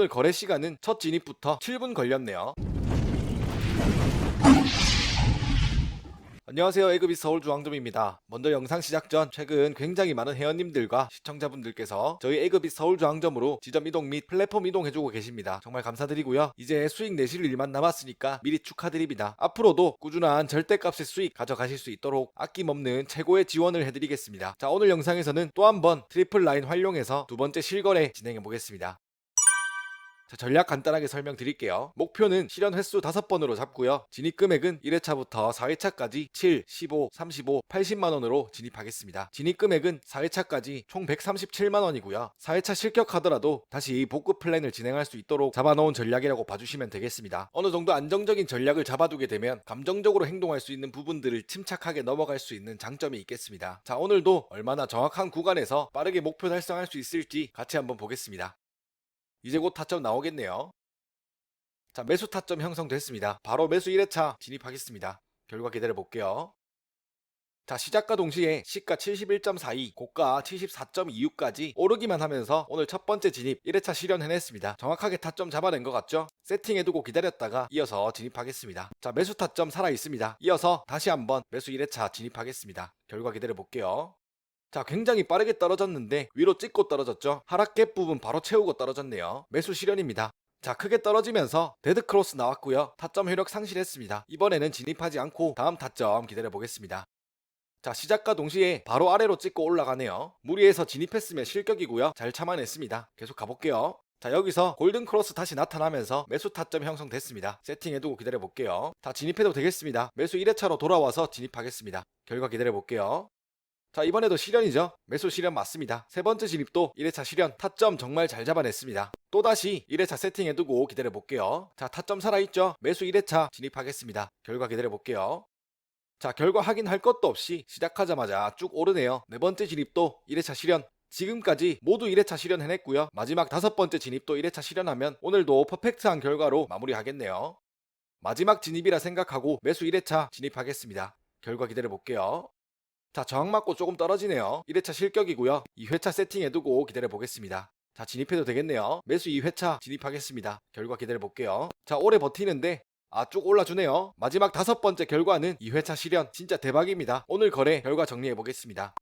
오늘 거래 시간은 첫 진입부터 7분 걸렸네요. 안녕하세요. 에그비 서울중앙점입니다. 먼저 영상 시작 전 최근 굉장히 많은 회원님들과 시청자분들께서 저희 에그비 서울중앙점으로 지점 이동 및 플랫폼 이동해주고 계십니다. 정말 감사드리고요. 이제 수익 내실 일만 남았으니까 미리 축하드립니다. 앞으로도 꾸준한 절대값의 수익 가져가실 수 있도록 아낌없는 최고의 지원을 해드리겠습니다. 자 오늘 영상에서는 또 한 번 트리플 라인 활용해서 두 번째 실거래 진행해 보겠습니다. 자, 전략 간단하게 설명드릴게요. 목표는 실현 횟수 5번으로 잡고요. 진입 금액은 1회차부터 4회차까지 7, 15, 35, 80만 원으로 진입하겠습니다. 진입 금액은 4회차까지 총 137만 원이고요. 4회차 실격하더라도 다시 복구 플랜을 진행할 수 있도록 잡아놓은 전략이라고 봐주시면 되겠습니다. 어느 정도 안정적인 전략을 잡아두게 되면 감정적으로 행동할 수 있는 부분들을 침착하게 넘어갈 수 있는 장점이 있겠습니다. 자, 오늘도 얼마나 정확한 구간에서 빠르게 목표 달성할 수 있을지 같이 한번 보겠습니다. 이제 곧 타점 나오겠네요. 자, 매수 타점 형성됐습니다. 바로 매수 1회차 진입하겠습니다. 결과 기다려 볼게요. 자, 시작과 동시에 시가 71.42, 고가 74.26까지 오르기만 하면서 오늘 첫 번째 진입 1회차 실현해냈습니다. 정확하게 타점 잡아낸 것 같죠? 세팅해두고 기다렸다가 이어서 진입하겠습니다. 자, 매수 타점 살아있습니다. 이어서 다시 한번 매수 1회차 진입하겠습니다. 결과 기다려 볼게요. 자, 굉장히 빠르게 떨어졌는데 위로 찍고 떨어졌죠. 하락갭 부분 바로 채우고 떨어졌네요. 매수 실현입니다. 자, 크게 떨어지면서 데드 크로스 나왔고요. 타점 효력 상실했습니다. 이번에는 진입하지 않고 다음 타점 기다려 보겠습니다. 자, 시작과 동시에 바로 아래로 찍고 올라가네요. 무리해서 진입했으면 실격이고요. 잘 참아냈습니다. 계속 가볼게요. 자, 여기서 골든 크로스 다시 나타나면서 매수 타점 형성됐습니다. 세팅해두고 기다려 볼게요. 자, 진입해도 되겠습니다. 매수 1회차로 돌아와서 진입하겠습니다. 결과 기다려 볼게요. 자 이번에도 실현이죠. 매수 실현 맞습니다. 세 번째 진입도 1회차 실현 타점 정말 잘 잡아냈습니다. 또다시 1회차 세팅해두고 기다려 볼게요. 자 타점 살아있죠? 매수 1회차 진입하겠습니다. 결과 기다려 볼게요. 자 결과 확인할 것도 없이 시작하자마자 쭉 오르네요. 네 번째 진입도 1회차 실현. 지금까지 모두 1회차 실현해냈고요. 마지막 다섯 번째 진입도 1회차 실현하면 오늘도 퍼펙트한 결과로 마무리하겠네요. 마지막 진입이라 생각하고 매수 1회차 진입하겠습니다. 결과 기다려 볼게요 자, 저항 맞고 조금 떨어지네요. 1회차 실격이고요. 2회차 세팅해두고 기다려 보겠습니다. 자, 진입해도 되겠네요. 매수 2회차 진입하겠습니다. 결과 기다려 볼게요. 자, 오래 버티는데 아, 쭉 올라주네요. 마지막 다섯 번째 결과는 2회차 실현. 진짜 대박입니다. 오늘 거래 결과 정리해 보겠습니다.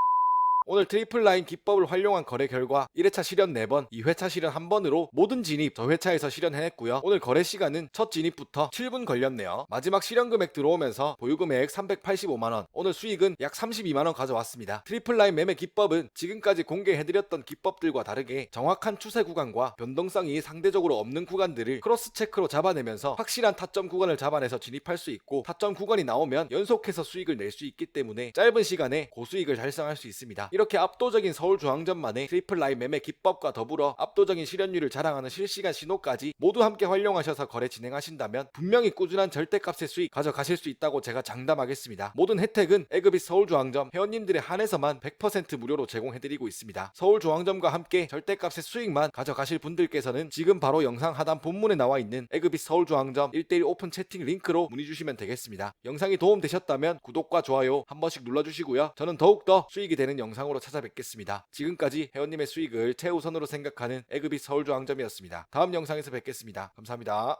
오늘 트리플 라인 기법을 활용한 거래 결과 1회차 실현 4번, 2회차 실현 1번으로 모든 진입 저 회차에서 실현해냈고요. 오늘 거래 시간은 첫 진입부터 7분 걸렸네요. 마지막 실현 금액 들어오면서 보유 금액 385만원, 오늘 수익은 약 32만원 가져왔습니다. 트리플 라인 매매 기법은 지금까지 공개해드렸던 기법들과 다르게 정확한 추세 구간과 변동성이 상대적으로 없는 구간들을 크로스 체크로 잡아내면서 확실한 타점 구간을 잡아내서 진입할 수 있고 타점 구간이 나오면 연속해서 수익을 낼 수 있기 때문에 짧은 시간에 고수익을 달성할 수 있습니다. 이렇게 압도적인 서울중앙점만의 트리플 라인 매매 기법과 더불어 압도적인 실현율을 자랑하는 실시간 신호까지 모두 함께 활용하셔서 거래 진행하신다면 분명히 꾸준한 절대값의 수익 가져가실 수 있다고 제가 장담하겠습니다. 모든 혜택은 에그비 서울중앙점 회원님들에 한해서만 100% 무료로 제공해드리고 있습니다. 서울중앙점과 함께 절대값의 수익만 가져가실 분들께서는 지금 바로 영상 하단 본문에 나와 있는 에그비 서울중앙점 1대1 오픈 채팅 링크로 문의 주시면 되겠습니다. 영상이 도움되셨다면 구독과 좋아요 한 번씩 눌러주시고요. 저는 더욱더 수익이 되는 영상 으로 찾아뵙겠습니다. 지금까지 회원님의 수익을 최우선으로 생각하는 에그비 서울중앙점이었습니다. 다음 영상에서 뵙겠습니다. 감사합니다.